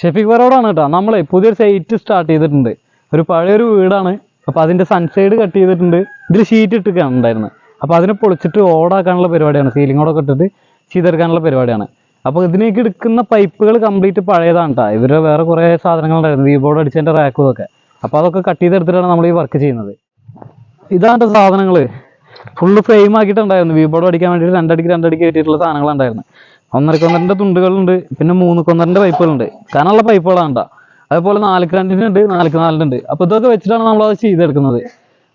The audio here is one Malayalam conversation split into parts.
ഷെഫീഖ് പറോടാണ് കേട്ടോ നമ്മളെ പുതിയൊരു സൈറ്റ് സ്റ്റാർട്ട് ചെയ്തിട്ടുണ്ട്. ഒരു പഴയൊരു വീടാണ്. അപ്പോൾ അതിന്റെ സൺസൈഡ് കട്ട് ചെയ്തിട്ടുണ്ട്. ഇതിൽ ഷീറ്റ് ഇട്ടിട്ടാണ് ഉണ്ടായിരുന്നത്. അപ്പോൾ അതിനെ പൊളിച്ചിട്ട് ഓടാക്കാനുള്ള പരിപാടിയാണ്. സീലിംഗ് ഓടൊക്കെ ഇട്ടിട്ട് ചെയ്തെടുക്കാനുള്ള പരിപാടിയാണ്. അപ്പോൾ ഇതിനേക്ക് എടുക്കുന്ന പൈപ്പുകൾ കംപ്ലീറ്റ് പഴയതാണ് കേട്ടോ ഇവരുടെ വേറെ കുറേ സാധനങ്ങളുണ്ടായിരുന്നു ഈ ബോർഡ് അടിച്ചതിന്റെ റാക്കും അപ്പോൾ അതൊക്കെ കട്ട് ചെയ്തെടുത്തിട്ടാണ് നമ്മൾ ഈ വർക്ക് ചെയ്യുന്നത്. ഇതാണ് സാധനങ്ങൾ ഫുള്ള് ഫ്രെയിം ആക്കിയിട്ടുണ്ടായിരുന്നു. വി ബോർഡ് അടിക്കാൻ വേണ്ടിയിട്ട് രണ്ടടിക്ക് രണ്ടടിക്ക് കയറ്റിയിട്ടുള്ള സാധനങ്ങളുണ്ടായിരുന്നു ഒന്നരക്ക് കൊന്നറിന്റെ തുണ്ടുകളുണ്ട് പിന്നെ മൂന്ന് കൊന്നറിന്റെ പൈപ്പുകളുണ്ട്. കനമുള്ള പൈപ്പുകളാണ് അതുപോലെ നാലുക്ക് രണ്ടിനുണ്ട് നാലുക്ക് നാലിനുണ്ട്. അപ്പോൾ ഇതൊക്കെ വെച്ചിട്ടാണ് നമ്മൾ അത് ചെയ്തെടുക്കുന്നത്.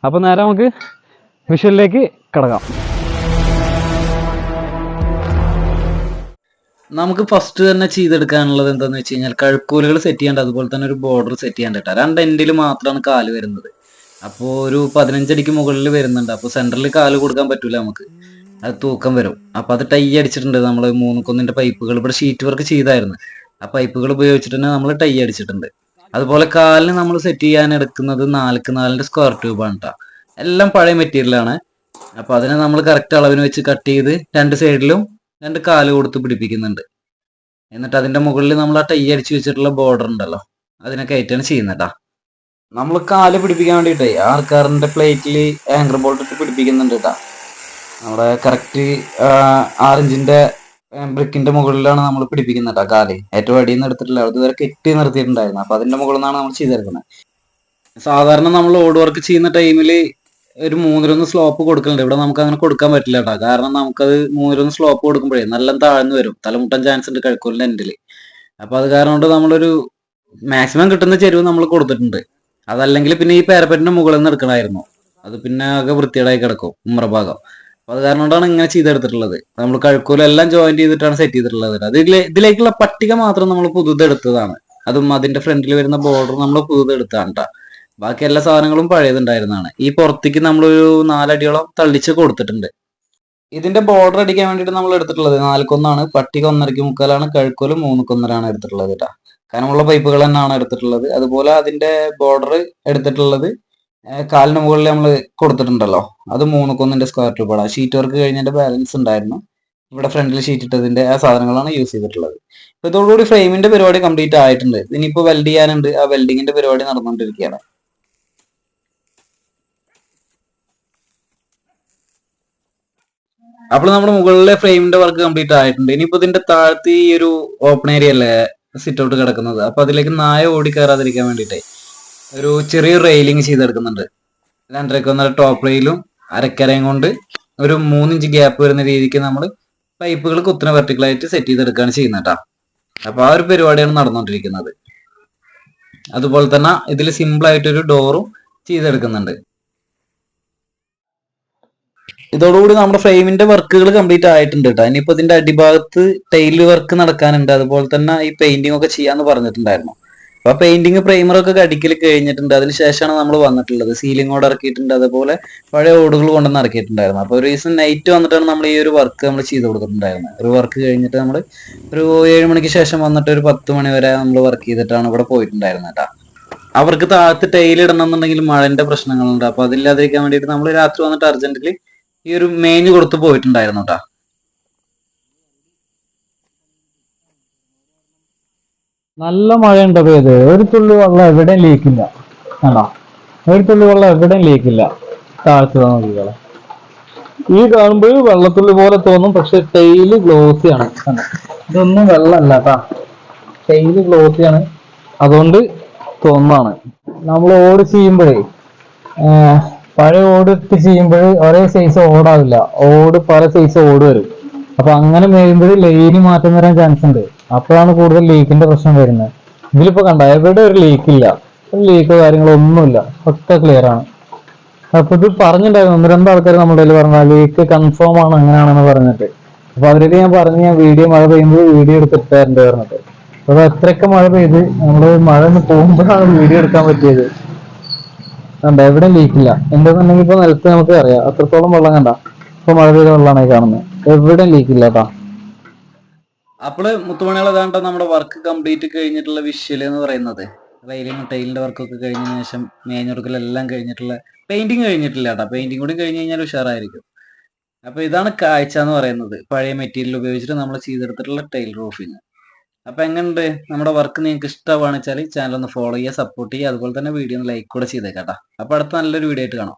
അപ്പോൾ നേരെ നമുക്ക് വിഷ്വലിലേക്ക് കിടക്കാം. നമുക്ക് ഫസ്റ്റ് തന്നെ ചെയ്തെടുക്കാനുള്ളത് എന്താന്ന് വെച്ച് കഴിഞ്ഞാൽ കഴുക്കൂലുകൾ സെറ്റ് ചെയ്യേണ്ട അതുപോലെ തന്നെ ഒരു ബോർഡർ സെറ്റ് ചെയ്യേണ്ട കേട്ടോ രണ്ട് എൻഡിൽ മാത്രമാണ് കാൽ വരുന്നത്. അപ്പോൾ ഒരു പതിനഞ്ചടിക്ക് മുകളിൽ വരുന്നുണ്ട്. അപ്പോൾ സെന്ററിൽ കാൽ കൊടുക്കാൻ പറ്റൂല നമുക്ക്. അത് തൂക്കം വരും. അപ്പൊ അത് ടൈ അടിച്ചിട്ടുണ്ട്. നമ്മൾ മൂന്ന് കൊന്നിന്റെ പൈപ്പുകൾ ഇവിടെ ഷീറ്റ് വർക്ക് ചെയ്തായിരുന്നു. ആ പൈപ്പുകൾ ഉപയോഗിച്ചിട്ട് തന്നെ നമ്മൾ ടൈ അടിച്ചിട്ടുണ്ട്. അതുപോലെ കാലിന് നമ്മൾ സെറ്റ് ചെയ്യാൻ എടുക്കുന്നത് നാലുക്ക് നാലിന്റെ സ്ക്വയർ ട്യൂബാണ് കേട്ടോ എല്ലാം പഴയ മെറ്റീരിയലാണ് അപ്പൊ അതിനെ നമ്മൾ കറക്റ്റ് അളവിന് വെച്ച് കട്ട് ചെയ്ത് രണ്ട് സൈഡിലും രണ്ട് കാൽ കൊടുത്ത് പിടിപ്പിക്കുന്നുണ്ട്. എന്നിട്ട് അതിന്റെ മുകളിൽ നമ്മൾ ആ ടൈ അടിച്ച് വെച്ചിട്ടുള്ള ബോർഡർ ഉണ്ടല്ലോ. അതിനെ കയറ്റാണ് ചെയ്യുന്നതാ നമ്മൾ കാൽ പിടിപ്പിക്കാൻ വേണ്ടിയിട്ടേ ആൾക്കാറിന്റെ പ്ലേറ്റിൽ ആങ്കർ ബോൾട്ട് പിടിപ്പിക്കുന്നുണ്ട് കേട്ടാ നമ്മുടെ കറക്റ്റ് ആറിഞ്ചിന്റെ ബ്രിക്കിന്റെ മുകളിലാണ് നമ്മൾ പിടിപ്പിക്കുന്നത് കേട്ടോ കാൽ. ഏറ്റവും അടിയിൽ നിന്ന് എടുത്തിട്ടില്ല അതുവരെ കെട്ടി നിർത്തിയിട്ടുണ്ടായിരുന്നു. അപ്പൊ അതിന്റെ മുകളിൽ നിന്നാണ് നമ്മൾ ചെയ്തെടുക്കുന്നത്. സാധാരണ നമ്മൾ ഓട് വർക്ക് ചെയ്യുന്ന ടൈമിൽ ഒരു മൂന്നിലൊന്ന് സ്ലോപ്പ് കൊടുക്കലുണ്ട്. ഇവിടെ നമുക്ക് അങ്ങനെ കൊടുക്കാൻ പറ്റില്ല കേട്ടോ കാരണം നമുക്കത് മൂന്നിലൊന്ന് സ്ലോപ്പ് കൊടുക്കുമ്പോഴേ നല്ല താഴ്ന്നു വരും. തലമുട്ടൻ ചാൻസ് ഉണ്ട് കഴുക്കോലിന്റെ എൻഡിൽ അപ്പൊ അത് കാരണം കൊണ്ട് നമ്മളൊരു മാക്സിമം കിട്ടുന്ന ചെരുവ് നമ്മൾ കൊടുത്തിട്ടുണ്ട്. അതല്ലെങ്കിൽ പിന്നെ ഈ പാരപ്പറ്റിന്റെ മുകളിൽ നിന്ന് എടുക്കണമായിരുന്നു. അത് പിന്നെ ആകെ വൃത്തിയേടായി കിടക്കും. ഉമ്ര ഭാഗം അപ്പൊ അത് കാരണം കൊണ്ടാണ് ഇങ്ങനെ ചെയ്തെടുത്തിട്ടുള്ളത്. നമ്മൾ കഴുക്കൂലെല്ലാം ജോയിന്റ് ചെയ്തിട്ടാണ് സെറ്റ് ചെയ്തിട്ടുള്ളത്. അത് ഇതിലെ ഇതിലേക്കുള്ള പട്ടിക മാത്രം നമ്മൾ പുതുതെടുത്തതാണ്. അതും അതിന്റെ ഫ്രണ്ടിൽ വരുന്ന ബോർഡർ നമ്മൾ പുതുതെടുത്താണ് കേട്ടോ ബാക്കി എല്ലാ സാധനങ്ങളും പഴയതുണ്ടായിരുന്നതാണ്. ഈ പുറത്തേക്ക് നമ്മളൊരു നാലടിയോളം തള്ളിച്ച് കൊടുത്തിട്ടുണ്ട്. ഇതിന്റെ ബോർഡർ അടിക്കാൻ വേണ്ടിയിട്ട് നമ്മൾ എടുത്തിട്ടുള്ളത് നാലുക്കൊന്നാണ് പട്ടിക ഒന്നരക്ക് മുക്കാലാണ്. കഴുക്കോൽ മൂന്നുക്കൊന്നരാണ് എടുത്തിട്ടുള്ളത് കേട്ടോ കനമുള്ള പൈപ്പുകൾ തന്നെയാണ് എടുത്തിട്ടുള്ളത്. അതുപോലെ അതിന്റെ ബോർഡർ എടുത്തിട്ടുള്ളത് കാലിന് മുകളിൽ നമ്മൾ കൊടുത്തിട്ടുണ്ടല്ലോ. അത് മൂന്നുക്കൊന്നിന്റെ സ്ക്വയർ ട്യൂബാണ് ഷീറ്റ് വർക്ക് കഴിഞ്ഞതിന്റെ ബാലൻസ് ഉണ്ടായിരുന്നു. ഇവിടെ ഫ്രണ്ടിൽ ഷീറ്റ് ഇട്ടതിന്റെ ആ സാധനങ്ങളാണ് യൂസ് ചെയ്തിട്ടുള്ളത്. ഇപ്പൊ ഇതോടുകൂടി ഫ്രെയിമിന്റെ പരിപാടി കംപ്ലീറ്റ് ആയിട്ടുണ്ട്. ഇനിയിപ്പോ വെൽഡ് ചെയ്യാനുണ്ട്. ആ വെൽഡിങ്ങിന്റെ പരിപാടി നടന്നുകൊണ്ടിരിക്കുകയാണ്. അപ്പോൾ നമ്മുടെ മുകളിലെ ഫ്രെയിമിന്റെ വർക്ക് കംപ്ലീറ്റ് ആയിട്ടുണ്ട്. ഇനിയിപ്പോ ഇതിന്റെ താഴത്ത് ഈ ഒരു ഓപ്പൺ ഏരിയ അല്ലേ? സിറ്റ് ഔട്ട് കിടക്കുന്നത്. അപ്പൊ അതിലേക്ക് നായ ഓടി കയറാതിരിക്കാൻ വേണ്ടിയിട്ടേ. ഒരു ചെറിയ റെയിലിംഗ് ചെയ്തെടുക്കുന്നുണ്ട്. രണ്ടരക്ക് ഒന്നര ടോപ്പ് റെയിലും അരക്കരയും കൊണ്ട് ഒരു മൂന്നിഞ്ച് ഗ്യാപ്പ് വരുന്ന രീതിക്ക് നമ്മൾ പൈപ്പുകൾ കുത്തിന വെർട്ടിക്കലായിട്ട് സെറ്റ് ചെയ്തെടുക്കുകയാണ് ചെയ്യുന്നത് കേട്ടോ അപ്പൊ ആ ഒരു പരിപാടിയാണ് നടന്നുകൊണ്ടിരിക്കുന്നത്. അതുപോലെ തന്നെ ഇതിൽ സിമ്പിൾ ആയിട്ടൊരു ഡോറും ചെയ്തെടുക്കുന്നുണ്ട്. ഇതോടുകൂടി നമ്മുടെ ഫ്രെയിമിന്റെ വർക്കുകൾ കംപ്ലീറ്റ് ആയിട്ടുണ്ട് കേട്ടോ ഇനിയിപ്പോ ഇതിന്റെ അടിഭാഗത്ത് ടൈൽ വർക്ക് നടക്കാനുണ്ട്. അതുപോലെ തന്നെ ഈ പെയിന്റിംഗ് ഒക്കെ ചെയ്യാന്ന് പറഞ്ഞിട്ടുണ്ടായിരുന്നു. അപ്പൊ പെയിന്റിങ് പ്രൈമറൊക്കെ ഒക്കെ കഴിഞ്ഞിട്ടുണ്ട്. അതിനുശേഷമാണ് നമ്മൾ വന്നിട്ടുള്ളത്. സീലിംഗ് ഓട് ഇറക്കിയിട്ടുണ്ട്. അതുപോലെ പഴയ ഓടുകൾ കൊണ്ടുവന്ന് ഇറക്കിയിട്ടുണ്ടായിരുന്നു. അപ്പൊ ഒരു ദിവസം നൈറ്റ് വന്നിട്ടാണ് നമ്മൾ ഈ ഒരു വർക്ക് നമ്മൾ ചെയ്ത് കൊടുത്തിട്ടുണ്ടായിരുന്നത്. ഒരു വർക്ക് കഴിഞ്ഞിട്ട് നമ്മൾ ഒരു ഏഴ് മണിക്ക് ശേഷം വന്നിട്ട് ഒരു പത്ത് മണി വരെ നമ്മൾ വർക്ക് ചെയ്തിട്ടാണ് ഇവിടെ പോയിട്ടുണ്ടായിരുന്നത് കേട്ടോ. അവർക്ക് താഴത്ത് ടൈൽ ഇടണം എന്നുണ്ടെങ്കിൽ മഴന്റെ പ്രശ്നങ്ങളുണ്ട്. അപ്പൊ അതില്ലാതിരിക്കാൻ വേണ്ടിയിട്ട് നമ്മൾ രാത്രി വന്നിട്ട് അർജന്റിൽ ഈ ഒരു മേഞ്ഞ് കൊടുത്ത് പോയിട്ടുണ്ടായിരുന്നു കേട്ടാ. നല്ല മഴയുണ്ട് പെയ്ത് ഒരു തുള്ളി വെള്ളം എവിടെയും ലീക്കില്ല. കണ്ടോ? ഒരു തുള്ളി വെള്ളം എവിടെയും ലീക്കില്ല. താഴ്ത്തു നോക്കിക്കളെ. ഈ കാണുമ്പോൾ വെള്ളത്തുള്ളി പോലെ തോന്നും പക്ഷെ ടൈൽ ഗ്ലോസിയാണ് കണ്ടോ? ഇതൊന്നും വെള്ളമല്ല കേട്ടാ. ടൈൽ ഗ്ലോസിയാണ് അതുകൊണ്ട് തോന്നാണ് നമ്മൾ ഓട് ചെയ്യുമ്പോഴേ പഴയ ഓട് ഇട്ട് ചെയ്യുമ്പോൾ ഒരേ സൈസ് ഓടാവില്ല. ഓട് പല സൈസ് ഓട് വരും. അപ്പൊ അങ്ങനെ മേയുമ്പോൾ ലൈന് മാറ്റം വരാൻ ചാൻസ് ഉണ്ട്. അപ്പോഴാണ് കൂടുതൽ ലീക്കിന്റെ പ്രശ്നം വരുന്നത്. ഇതിലിപ്പോ കണ്ട? എവിടെ ഒരു ലീക്ക് ഇല്ല. ഒരു ലീക്കോ കാര്യങ്ങളോ ഒന്നുമില്ല. ഒക്കെ ക്ലിയർ ആണ്. അപ്പൊ ഇത് പറഞ്ഞിട്ടുണ്ടായിരുന്നു. ഒന്ന് രണ്ട് ആൾക്കാർ നമ്മുടെ കയ്യിൽ പറഞ്ഞ ലീക്ക് കൺഫേം ആണ് അങ്ങനെയാണെന്ന് പറഞ്ഞിട്ട്. അപ്പൊ അവരോട് ഞാൻ പറഞ്ഞു ഞാൻ വീഡിയോ മഴ പെയ്യുമ്പോൾ വീഡിയോ എടുത്തിട്ടായിരുന്നു പറഞ്ഞിട്ട്. അപ്പൊ എത്രയൊക്കെ മഴ പെയ്ത് നമ്മൾ മഴ ഒന്ന് പോകുമ്പോഴാണ് വീഡിയോ എടുക്കാൻ പറ്റിയത്. കണ്ട? എവിടെ ലീക്കില്ല എന്താണെന്നുണ്ടെങ്കിൽ ഇപ്പൊ നിലത്ത് നമുക്ക് അറിയാം. അത്രത്തോളം വെള്ളം കണ്ട. ഇപ്പൊ മഴ പെയ്ത വെള്ളമാണ് കാണുന്നത്. എവിടെ ലീക്കില്ല ഇല്ലാതാ അപ്പോൾ മുത്തുമണികൾ നമ്മുടെ വർക്ക് കംപ്ലീറ്റ് കഴിഞ്ഞിട്ടുള്ള വിഷ്വൽ എന്ന് പറയുന്നത്? റെയിലിംഗ് ടൈലിന്റെ വർക്കൊക്കെ കഴിഞ്ഞ ശേഷം മേഞ്ഞൊടുക്കലെല്ലാം കഴിഞ്ഞിട്ടുള്ള പെയിന്റിങ് കഴിഞ്ഞിട്ടില്ല കേട്ടോ. പെയിന്റിങ് കൂടി കഴിഞ്ഞ് കഴിഞ്ഞാൽ ഉഷാറായിരിക്കും. അപ്പൊ ഇതാണ് കാഴ്ച എന്ന് പറയുന്നത്. പഴയ മെറ്റീരിയൽ ഉപയോഗിച്ചിട്ട് നമ്മൾ ചെയ്തെടുത്തിട്ടുള്ള ടൈൽ റൂഫിങ് അപ്പൊ എങ്ങനെയുണ്ട്? നമ്മുടെ വർക്ക് നിങ്ങൾക്ക് ഇഷ്ടമാണെന്ന് വെച്ചാൽ ചാനൽ ഒന്ന് ഫോളോ ചെയ്യുക സപ്പോർട്ട് ചെയ്യുക അതുപോലെ തന്നെ വീഡിയോ ഒന്ന് ലൈക്ക് കൂടെ ചെയ്തേക്കാട്ടാ അപ്പൊ അടുത്ത നല്ലൊരു വീഡിയോ ആയിട്ട് കാണാം.